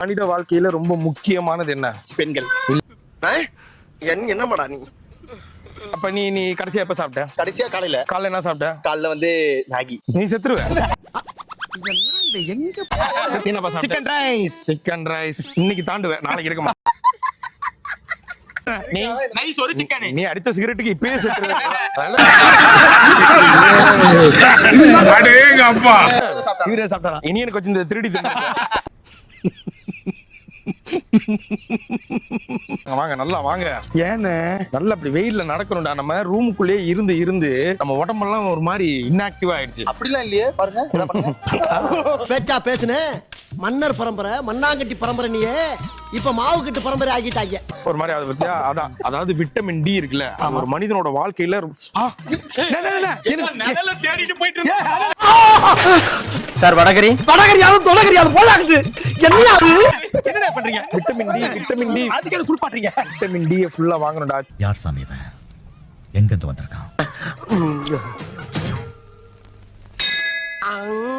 மனித வாழ்க்கையில ரொம்ப முக்கியமானது என்ன? பெண்கள். என் என்னமாடா நீ? அப்ப நீ நீ கடைசியா எப்ப சாப்பிட்ட? கடைசியா காலையில. காலைல என்ன சாப்பிட்ட? காலைல வந்து மேகி. நீ செத்துருவ. என்னப்பா சிக்கன் ரைஸ். Chicken rice. இன்னைக்கு தாண்டுவேன் நாளைக்கு இருக்க மாட்டேன் நீ நைஸ் ஒரு சிக்கன். நீ அடிச்ச சிகரெட்டுக்கு இப்பயே செத்துருவ. இவரே சாப்பிட்டாரா? இனி எனக்கு வச்சு இந்த திருடி வாங்க நல்லா வாங்க. ஏன்னு? நல்லா அப்படி வெயில்ல நடக்கணும்டா நம்ம. ரூமுக்குள்ளேயே இருந்து இருந்து நம்ம உடம்பெல்லாம் ஒரு மாதிரி இன்ஆக்டிவ் ஆயிடுச்சு. அப்படிலாம் இல்லையே பாருங்க. பேச்சா பேசுன? மன்னர் பரம்பரை மண்ணாங்கட்டி பரம்பரை நீயே. இப்ப மாவு கட்டு பரம்பரை ஆகிட்டாங்க. ஒரு மாதிரி அதை பத்தியா அதான் அதாவது விட்டமின் டி இருக்குல்ல ஒரு மனிதனோட வாழ்க்கையில தேடிட்டு போயிட்டு இருந்தேன். சார் வடகரி? வடகரியாலும் தொலைகரியாலும் போலாக்குது என்ன பண்றீங்க? விட்டமின் டி விட்டமின் டி அதுக்கு எனக்கு குளிப்பாட்டுறீங்க விட்டமின் டி ஃபுல்லா வாங்கணும்டா. யார் சாமி இவன்? எங்கிருந்து வந்திருக்கான்? அங்.